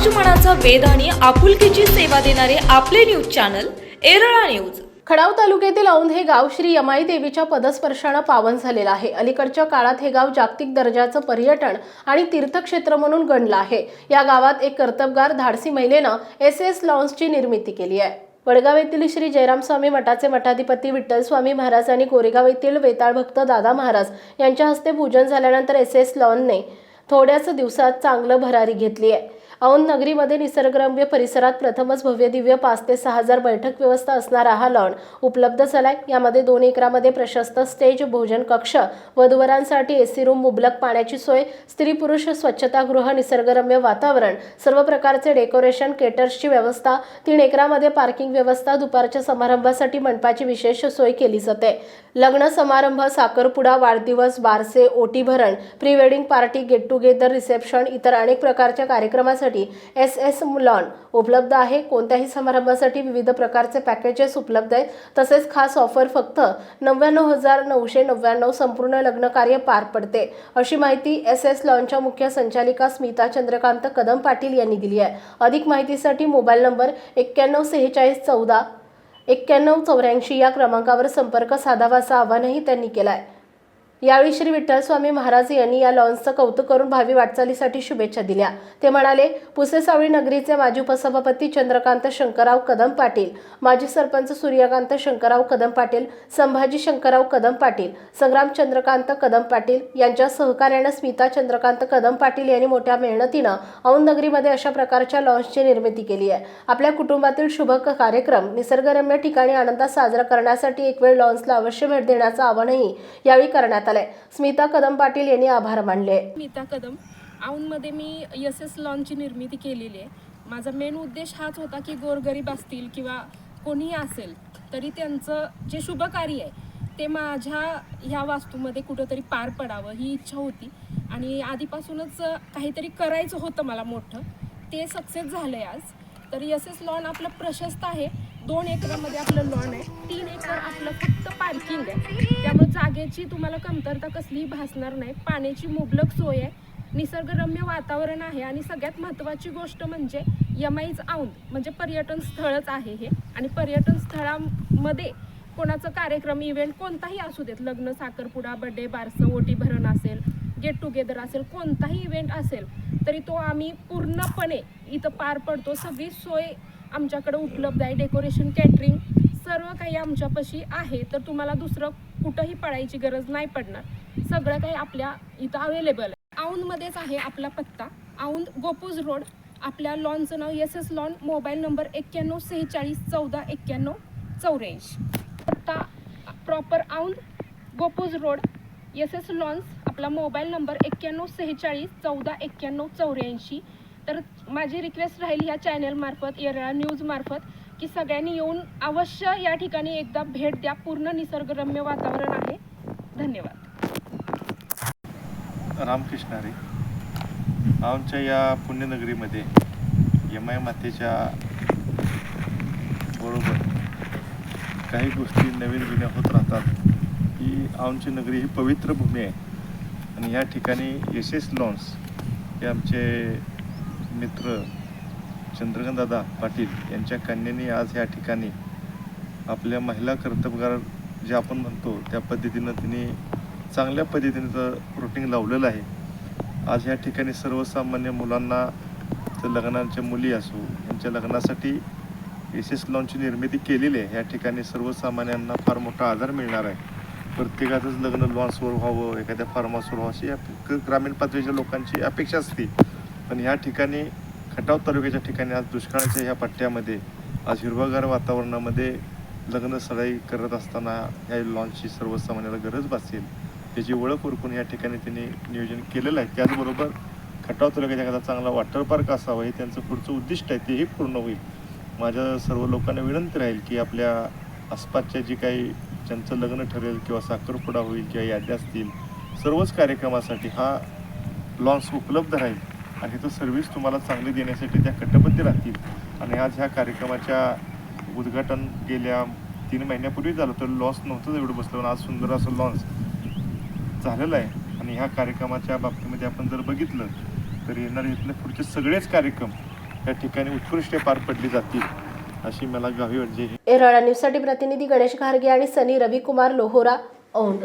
समाजमनाचा वेध आणि आपुलकीची सेवा देणारे आपले न्यूज चॅनल एरळा न्यूज. खडाव तालुक्यातील औंध हे गाव श्री यमाई देवीच्या पदस्पर्शानं पावन झालेलं आहे. अलीकडच्या काळात हे गाव जागतिक दर्जाचं पर्यटन आणि तीर्थक्षेत्र म्हणून गणलं आहे. या गावात एक कर्तबगार धाडसी महिलेनं एस एस लॉन्सची निर्मिती केली आहे. वडगाव येथील श्री जयराम स्वामी मठाचे मठाधिपती विठ्ठल स्वामी महाराज आणि कोरेगाव येथील वेताळ भक्त दादा महाराज यांच्या हस्ते पूजन झाल्यानंतर एस एस लॉनने थोड्याच दिवसात चांगलं भरारी घेतली आहे. औंध नगरीमध्ये निसर्गरम्य परिसरात प्रथमच भव्य दिव्य पाच ते सहा हजार बैठक व्यवस्था असणारा हा लॉन उपलब्ध झालाय. यामध्ये दोन एकरामध्ये प्रशस्त स्टेज भोजन कक्ष वधूवरांसाठी एसी रूम मुबलक पाण्याची सोय स्त्री पुरुष स्वच्छतागृह निसर्गरम्य वातावरण सर्व प्रकारचे डेकोरेशन केटर्सची व्यवस्था तीन एकरामध्ये पार्किंग व्यवस्था दुपारच्या समारंभासाठी मंडपाची विशेष सोय केली जाते. लग्न समारंभ साखरपुडा वाढदिवस बारसे ओटी भरण pre wedding party get together reception इतर अनेक प्रकारच्या कार्यक्रमासाठी एस एस लॉन उपलब्ध आहे. कोणत्याही समारंभासाठी विविध प्रकारचे पॅकेजेस उपलब्ध आहेत. तसेच खास ऑफर फक्त नव्याण्णव हजार नऊशे नव्याण्णव संपूर्ण लग्न कार्य पार पडते. अशी माहिती एस एस लॉनच्या मुख्य संचालिका स्मिता चंद्रकांत कदम पाटील यांनी दिली आहे. अधिक माहितीसाठी मोबाईल नंबर एक्क्याण्णव सेहेचाळीस चौदा एक्क्याण्णव चौऱ्याऐंशी या क्रमांकावर संपर्क साधावा असं आवाहनही त्यांनी केलं आहे यावेळी श्री विठ्ठल स्वामी महाराज यांनी या लॉन्सचं कौतुक करून भावी वाटचालीसाठी शुभेच्छा दिल्या. ते म्हणाले पुसेसावळी नगरीचे माजी उपसभापती चंद्रकांत शंकरराव कदम पाटील माजी सरपंच सूर्यकांत शंकरराव कदम पाटील संभाजी शंकरराव कदम पाटील संग्राम चंद्रकांत कदम पाटील यांच्या सहकार्यानं स्मिता चंद्रकांत कदम पाटील यांनी मोठ्या मेहनतीनं औंध नगरीमध्ये अशा प्रकारच्या लॉन्सची निर्मिती केली आहे. आपल्या कुटुंबातील शुभ कार्यक्रम निसर्गरम्य ठिकाणी आनंदात साजरा करण्यासाठी एक वेळ लॉन्सला अवश्य भेट देण्याचं आवाहनही यावेळी करण्यात आलंय स्मिता कदम पाटील यांनी आभार मानले. स्मिता कदम औंधमध्ये मी एस एस लॉनची निर्मिती केलेली आहे. माझा मेन उद्देश हाच होता की गोरगरीब असतील किंवा कोणीही असेल तरी त्यांचं जे शुभ कार्य आहे ते माझ्या ह्या वास्तूमध्ये कुठंतरी पार पडावं ही इच्छा होती. आणि आधीपासूनच काहीतरी करायचं होतं मला मोठं. ते सक्सेस झालं आहे आज. तर एस एस लॉन आपलं प्रशस्त आहे. दोन एकरामध्ये आपलं लॉन आहे. तीन एकर आपलं फक्त पार्किंग आहे. त्यामुळे जागेची तुम्हाला कमतरता कसलीही भासणार नाही. पाण्याची मुबलक सोय आहे. निसर्गरम्य वातावरण आहे आणि सगळ्यात महत्त्वाची गोष्ट म्हणजे यमाईच औंध म्हणजे पर्यटन स्थळच आहे हे. आणि पर्यटन स्थळामध्ये कोणाचा कार्यक्रम इव्हेंट कोणताही असू देत लग्न साखरपुडा बड्डे बारसं ओटी भरण असेल गेट टुगेदर असेल कोणताही इव्हेंट असेल तरी तो आम्ही पूर्णपणे इथं पार पडतो. सगळी सोय आमच्याकडं उपलब्ध आहे डेकोरेशन कॅटरिंग सर्व काही आमच्यापाशी आहे. तर तुम्हाला दुसरं कुठंही पडायची गरज नाही पडणार. सगळं काही आपल्या इथं अवेलेबल आहे. औंधमध्येच आहे आपला पत्ता. औंध गोपूज रोड. आपल्या लॉनचं नाव S S lawn mobile number एक्क्याण्णव सेहेचाळीस चौदा एक्क्याण्णव चौऱ्याऐंशी. पत्ता proper Aundh Gopuj road S S lawns आपला मोबाईल नंबर एक्क्याण्णव सेहेचाळीस चौदा एक्क्याण्णव चौऱ्याऐंशी. तर माझी रिक्वेस्ट राहील ह्या चॅनलमार्फत येरळा न्यूजमार्फत की सगळ्यांनी येऊन अवश्य या ठिकाणी एकदा भेट द्या. पूर्ण निसर्गरम्य वातावरण आहे. धन्यवाद. रामकृष्ण हरी आमच्या या पुण्यनगरीमध्ये यमाई मातेच्या बरोबर काही गोष्टी नवीन जुन्या होत राहतात. ही आमची नगरी ही पवित्र भूमी आहे. आणि या ठिकाणी एस एस लॉन्स हे आमचे मित्र चंद्रकांतदादा पाटील यांच्या कन्याने आज या ठिकाणी आपल्या महिला कर्तबगार जे आपण म्हणतो त्या पद्धतीनं तिने चांगल्या पद्धतीनं रुटीन लावलेलं आहे. आज या ठिकाणी सर्वसामान्य मुलांना तर लग्नांच्या मुली असो यांच्या लग्नासाठी एस एस लॉनची निर्मिती केलेली आहे. या ठिकाणी सर्वसामान्यांना फार मोठा आधार मिळणार आहे. प्रत्येकाचंच लग्न लॉन्सवर व्हावं एखाद्या फार्मासवर व्हावं अशी ग्रामीण पातळीच्या लोकांची अपेक्षा असते. पण या ठिकाणी खटाव तालुक्याच्या ठिकाणी आज दुष्काळाच्या ह्या पट्ट्यामध्ये आज हिरवागार वातावरणामध्ये लग्न सराई करत असताना ह्या लॉन्चची सर्वसामान्याला गरज भासेल. त्याची ओळख ओळखून या ठिकाणी त्यांनी नियोजन केलेलं आहे त्याचबरोबर खटाव तालुक्यात एखादा चांगला वॉटर पार्क असावा हे त्यांचं पुढचं उद्दिष्ट आहे तेही पूर्ण होईल. माझ्या सर्व लोकांना विनंती राहील की आपल्या आसपासच्या जी काही ज्यांचं लग्न ठरेल किंवा साखरपुडा होईल किंवा याद्या असतील सर्वच कार्यक्रमासाठी हा लॉन्स उपलब्ध राहील. आणि इथं सर्व्हिस तुम्हाला चांगली देण्यासाठी त्या कटिबद्ध राहतील. आणि आज ह्या कार्यक्रमाच्या उद्घाटन गेल्या तीन महिन्यापूर्वी झालं तर लॉस नव्हतंच एवढं बसलं पण आज सुंदर असं लॉन्स झालेलं आहे. आणि ह्या कार्यक्रमाच्या बाबतीमध्ये आपण जर बघितलं तर येणारे इथले पुढचे सगळेच कार्यक्रम या ठिकाणी उत्कृष्ट पार पडली जातील अशी मला गावी वाटते. एरळा न्यूजसाठी प्रतिनिधी गणेश घारगे आणि सनी रविकुमार लोहोरा औंध